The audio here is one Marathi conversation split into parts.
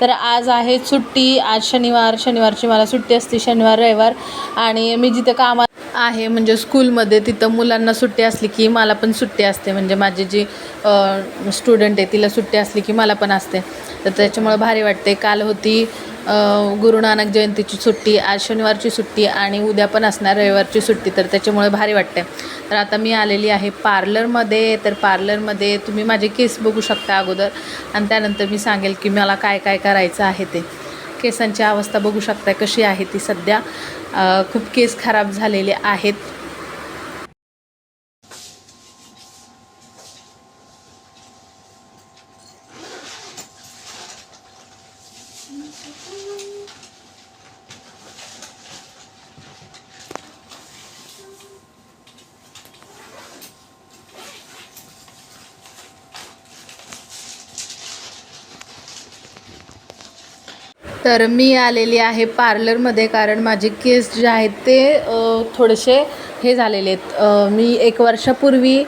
तर आज आहे सुट्टी. आज शनिवार. शनिवारची मला सुट्टी असते. शनिवार रविवार. आणि मी जिथं कामात आहे म्हणजे स्कूलमध्ये तिथं मुलांना सुट्टी असली की मला पण सुट्टी असते. म्हणजे माझी जी स्टुडंट आहे तिला सुट्टी असली की मला पण असते. तर त्याच्यामुळं भारी वाटते काल होती गुरुनानक गुरु नानक जयंतीची सुट्टी. आज शनिवारची सुट्टी आणि उद्या पण असणार रविवारची सुट्टी. तर त्याच्यामुळे भारी वाटते तर आता मी आलेली आहे पार्लरमध्ये. तर पार्लरमध्ये तुम्ही माझे केस बघू शकता अगोदर. आणि त्यानंतर मी सांगेल की मला काय काय करायचं आहे ते. केसांची अवस्था बघू शकता कशी आहे ती सध्या. खूप केस खराब झालेले आहेत. तर मी आलेली आहे पार्लरमध्ये कारण माझे केस जे आहेत ते थोडेसे हे झालेले आहेत. मी एक वर्षापूर्वी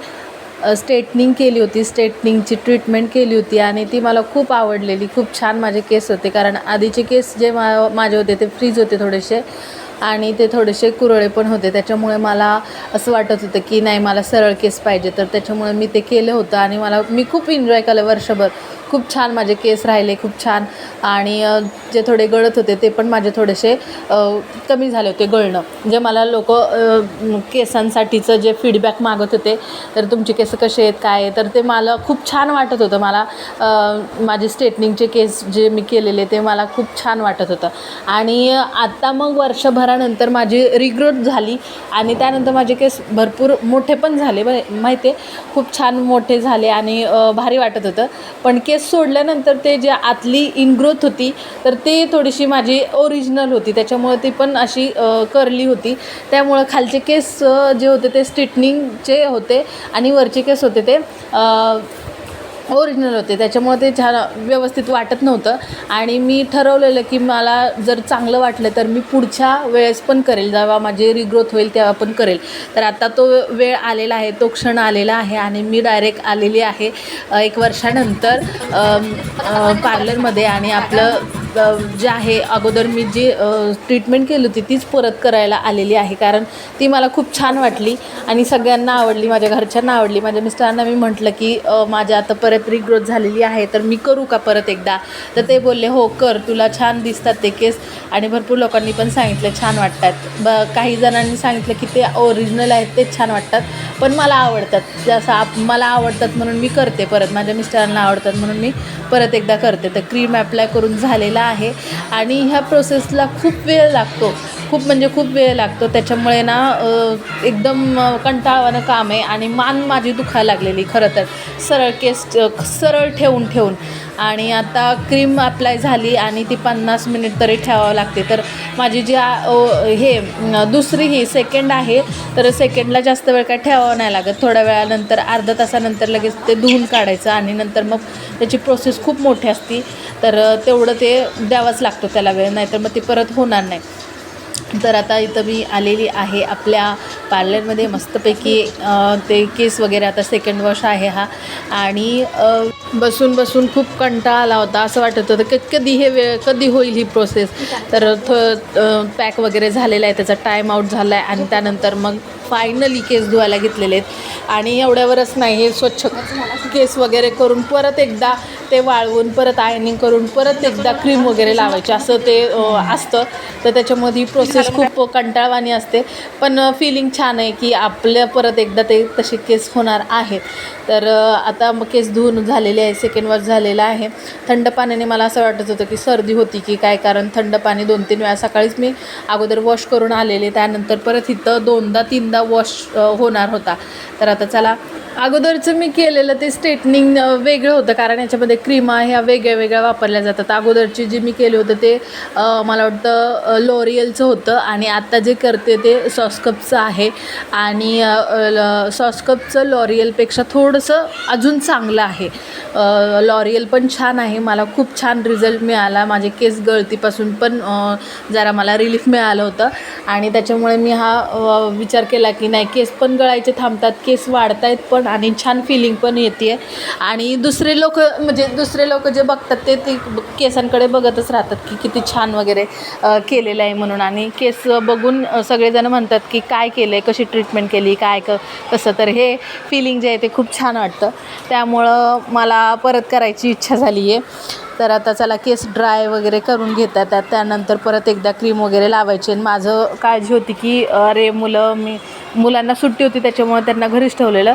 स्ट्रेटनिंग केली होती स्ट्रेटनिंगची ट्रीटमेंट केली होती आणि ती मला खूप आवडलेली खूप छान माझे केस होते कारण आधीचे केस जे मा माझे होते ते फ्रीज होते थोडेसे. आणि ते थोडेसे कुरळे पण होते. त्याच्यामुळे मला असं वाटत होतं की नाही मला सरळ केस पाहिजे. तर त्याच्यामुळे मी ते केलं होतं आणि मला मी खूप एन्जॉय केलं वर्षभर. खूप छान माझे केस राहिले खूप छान. आणि जे थोडे गळत होते ते पण माझे थोडेसे कमी झाले होते गळणं. जे मला लोक केसांसाठीचं जे फीडबॅक मागत होते तर तुमचे केस कसे आहेत काय आहे तर ते मला खूप छान वाटत होतं. मला माझे स्ट्रेटनिंगचे केस जे मी केलेले ते मला खूप छान वाटत होतं. आणि आत्ता मग वर्षभरानंतर माझी रिग्रोथ झाली आणि त्यानंतर माझे केस भरपूर मोठे पण झाले. माहिती आहे खूप छान मोठे झाले आणि भारी वाटत होतं. पण केस सोडल्यानंतर ते जे आतली इनग्रोथ होती तर ते थोडीशी माझी ओरिजिनल होती. त्याच्यामुळे ती पण अशी करली होती. त्यामुळं खालचे केस जे होते ते स्ट्रेटनिंगचे होते आणि वरचे केस होते ते ओरिजिनल होते. त्याच्यामुळे ते छान व्यवस्थित वाटत नव्हतं. आणि मी ठरवलेलं की मला जर चांगलं वाटलं तर मी पुढच्या वेळेस पण करेल. जेव्हा माझी रिग्रोथ होईल तेव्हा पण करेल. तर आता तो वेळ आलेला आहे तो क्षण आलेला आहे आणि मी डायरेक्ट आलेली आहे एक वर्षानंतर पार्लरमध्ये आणि आपलं जे आहे अगोदर मी जी ट्रीटमेंट केली होती तीच परत करायला आलेली आहे. कारण ती मला खूप छान वाटली आणि सगळ्यांना आवडली माझ्या घरच्यांना आवडली. माझ्या मिस्टरांना मी म्हटलं की माझ्या आता परत रिग्रोथ झालेली आहे तर मी करू का परत एकदा? तर ते बोलले हो कर. तुला छान दिसतात ते केस. आणि भरपूर लोकांनी पण सांगितलं छान वाटतात. ब काही जणांनी सांगितलं की ते ओरिजिनल आहेत तेच छान वाटतात. पण मला आवडतात. जसं आप मला आवडतात म्हणून मी करते परत. माझ्या मिस्टरांना आवडतात म्हणून मी परत एकदा करते. तर क्रीम ॲप्लाय करून झालेला आहे. आणि ह्या प्रोसेसला खूप वेळ लागतो. खूप म्हणजे खूप वेळ लागतो. त्याच्यामुळे ना एकदम कंटाळवानं काम आहे. आणि मान माझी दुखायला लागलेली खरं तर. सरळ केस सरळ ठेवून ठेवून. आणि आता क्रीम अप्लाय झाली आणि ती पन्नास मिनिट तरी ठेवावं लागते. तर माझी जी हे दुसरी ही सेकंड आहे तर सेकंडला जास्त वेळ काय ठेवावं नाही लागत. थोड्या वेळानंतर अर्धा तासानंतर लगेच ते धुवून काढायचं आणि नंतर मग त्याची प्रोसेस खूप मोठी असती. तर तेवढं ते द्यावंच लागतो त्याला वेळ नाही तर मग ते परत होणार नाही. तर आता इथं मी आलेली आहे आपल्या पार्लरमध्ये मस्तपैकी ते केस वगैरे आता सेकंड वॉश आहे हा. आणि बसून बसून खूप कंटाळा आला होता असं वाटत होतं की कधी हे वेळ कधी होईल ही प्रोसेस तर थ पॅक वगैरे झालेला आहे त्याचा टाईम आऊट झाला आहे आणि त्यानंतर मग फायनली केस धुवायला घेतलेले आहेत. आणि एवढ्यावरच नाही हे स्वच्छ केस वगैरे करून परत एकदा ते वाळवून परत आयनिंग करून परत एकदा क्रीम वगैरे लावायचे असं ते असतं. तर त्याच्यामध्ये ही प्रोसेस खूप कंटाळवाणी असते. पण फिलिंग छान छान आहे की आपल्या परत एकदा ते तसे केस होणार आहेत तर आता मग केस धुवून झालेले आहे सेकंड वॉश झालेला आहे. थंड पाण्याने मला असं वाटत होतं की सर्दी होती की काय कारण थंड पाणी दोन तीन वेळा सकाळीच मी अगोदर वॉश करून आलेले. त्यानंतर परत इथं दोनदा तीनदा वॉश होणार होता. तर आता चला अगोदरचं मी केलेलं ते स्ट्रेटनिंग वेगळं होतं. कारण याच्यामध्ये क्रीमा ह्या वेगळ्या वेगळ्या वापरल्या जातात. अगोदरची जी मी केली होतं ते मला वाटतं लॉरियलचं होतं. आणि आत्ता जे करते ते सॉस्कपचं आहे. आणि सॉस्कपचं लॉरियलपेक्षा थोडंसं अजून चांगलं आहे. लॉरियल पण छान आहे. मला खूप छान रिझल्ट मिळाला. माझे केस गळतीपासून पण जरा मला रिलीफ मिळालं होतं. आणि त्याच्यामुळे मी हा विचार केला की नाही केस पण गळायचे थांबतात. केस वाढत आहेत पण आणि छान फिलिंग पण येते आणि दुसरे लोक म्हणजे दुसरे लोक जे बघतात ते ते केसांकडे बघतच राहतात की किती छान वगैरे केलेलं आहे म्हणून. आणि केस बघून सगळेजण म्हणतात की काय केलं आहे कशी ट्रीटमेंट केली काय क कसं. तर हे फिलिंग जे आहे ते खूप छान वाटतं. त्यामुळं मला परत करायची इच्छा झाली आहे तर आता चला केस ड्राय वगैरे करून घेतात. त्यानंतर परत एकदा क्रीम वगैरे लावायची. आणि माझं काळजी होती की अरे मुलं मी मुलांना सुट्टी होती त्याच्यामुळे त्यांना घरीच ठेवलेलं.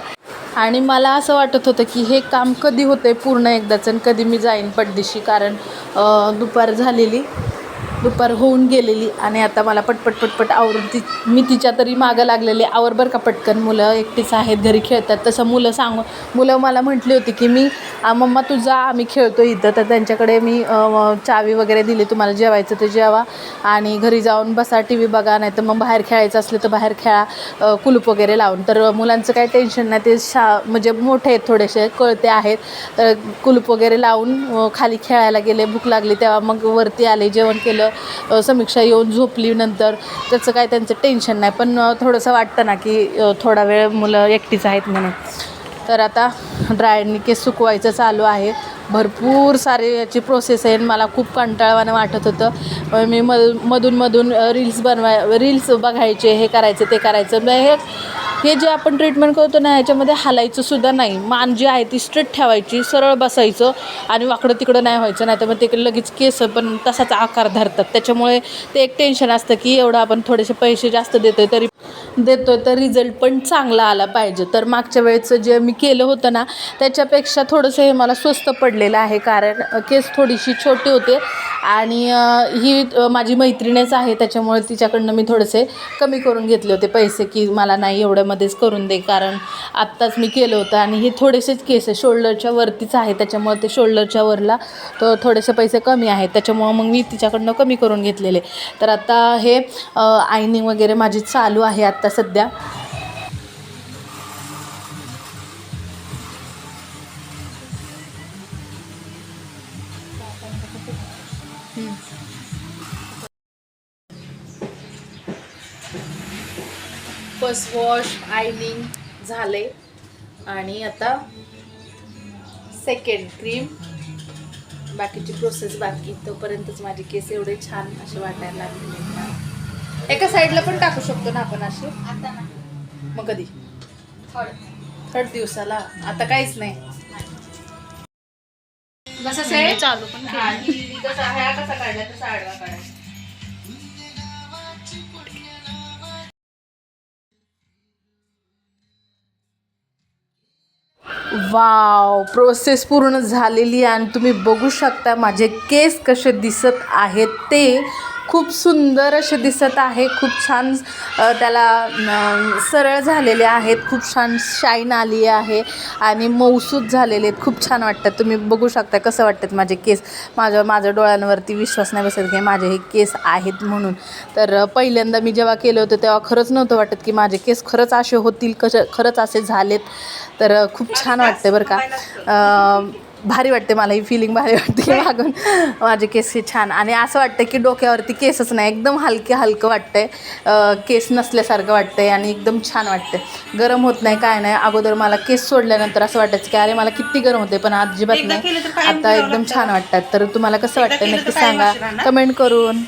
आणि मला असं वाटत होतं की हे काम कधी होतं आहे पूर्ण एकदाच आणि कधी मी जाईन पडदिशी. कारण दुपार झालेली दुपार होऊन गेलेली आणि आता मला पटपट पटपट आवरून ती मी तिच्या तरी मागं लागलेली. आवर बरं का पटकन मुलं एकटीच आहेत घरी खेळतात. तसं मुलं सांग मुलं मला म्हटली होती की मी मम्मा तू जा आम्ही खेळतो इथं. तर त्यांच्याकडे मी चावी वगैरे दिली तुम्हाला जेवायचं ते जेवा आणि घरी जाऊन बसा टी व्ही बघा नाही तर मग बाहेर खेळायचं असलं तर बाहेर खेळा. कुलूप वगैरे लावून. तर मुलांचं काही टेन्शन नाही ते शा म्हणजे मोठे आहेत थोडेसे कळते आहेत. तर कुलूप वगैरे लावून खाली खेळायला गेले भूक लागली तेव्हा मग वरती आले जेवण केलं समीक्षा येऊन झोपली नंतर. त्याचं काय त्यांचं टेन्शन नाही पण थोडंसं वाटतं ना की थोडा वेळ मुलं एकटीच आहेत म्हणून. तर आता ड्रायरनी केस सुकवायचं चालू आहे. भरपूर सारे याची प्रोसेस आहे. आणि मला खूप कंटाळवानं वाटत होतं. मी म मधून मधून रील्स बनवाय रील्स बघायचे हे करायचं ते करायचं. म्हणजे हे हे जे आपण ट्रीटमेंट करतो ना याच्यामध्ये हालायचं सुद्धा नाही. मान जी आहे ती स्ट्रेट ठेवायची सरळ बसायचं आणि वाकडं तिकडं नाही व्हायचं. नाही तर मग ते लगेच केस पण तसाच आकार धरतात. त्याच्यामुळे ते एक टेन्शन असतं की एवढं आपण थोडेसे पैसे जास्त देतो आहे तरी देतो तर रिझल्ट पण चांगला आला पाहिजे. तर मागच्या वेळेचं जे मी केलं होतं ना त्याच्यापेक्षा थोडंसं हे मला स्वस्त पडलेलं आहे. कारण केस थोडीशी छोटी होते आणि ही माझी मैत्रिणीच आहे त्याच्यामुळे तिच्याकडनं मी थोडेसे कमी करून घेतले होते पैसे की मला नाही एवढ्यामध्येच करून दे. कारण आत्ताच मी केलं होतं आणि हे थोडेसेच केस आहे. शोल्डरच्या वरतीच आहे त्याच्यामुळे ते शोल्डरच्या वरला तर थोडेसे पैसे कमी आहेत. त्याच्यामुळं मग मी तिच्याकडनं कमी करून घेतलेले. तर आता हे आयनिंग वगैरे माझी चालू आहे. आत्ता सध्या. फर्स्ट वॉश आयनिंग झाले. आणि आता सेकंड क्रीम बाकीची प्रोसेस बाकी. तोपर्यंतच माझे केस एवढे छान असे वाटायला लागले. एका साईडला पण टाकू शकतो ना आपण असे आता ना मग कधी? थर्ड. थर्ड दिवसाला? आता काहीच नाही. कसं से चालू पण कसा कसा काढला तसा आडवा काढायचा वाव प्रोसेस पूर्ण झालेली आहे आणि तुम्ही बघू शकता माझे केस कसे दिसत आहेत ते. खूप सुंदर असे दिसत आहे. खूप छान त्याला सरळ झालेले आहेत. खूप छान शाईन आली आहे आणि मऊसूद झालेले आहेत. खूप छान वाटतात तुम्ही बघू शकता कसं वाटतात माझे केस. माझ्या माझ्या डोळ्यांवरती विश्वास नाही बसत की माझे हे केस आहेत म्हणून. तर पहिल्यांदा मी जेव्हा केलं होतं तेव्हा खरंच नव्हतं वाटत की माझे केस खरंच असे होतील कसे खरंच असे झालेत. तर खूप छान वाटते बरं का. भारी वाटते मला ही फिलिंग भारी वाटते मागून. माझे केस हे छान. आणि असं वाटतं की डोक्यावरती केसच नाही एकदम हलके हलकं वाटतंय. केस नसल्यासारखं वाटतंय आणि एकदम छान वाटते गरम होत नाही काय नाही. अगोदर मला केस सोडल्यानंतर असं वाटायचं की अरे मला किती गरम होते पण अजिबात नाही. आता एकदम. छान वाटतात. तर तुम्हाला कसं वाटतं नक्की सांगा. कमेंट करून.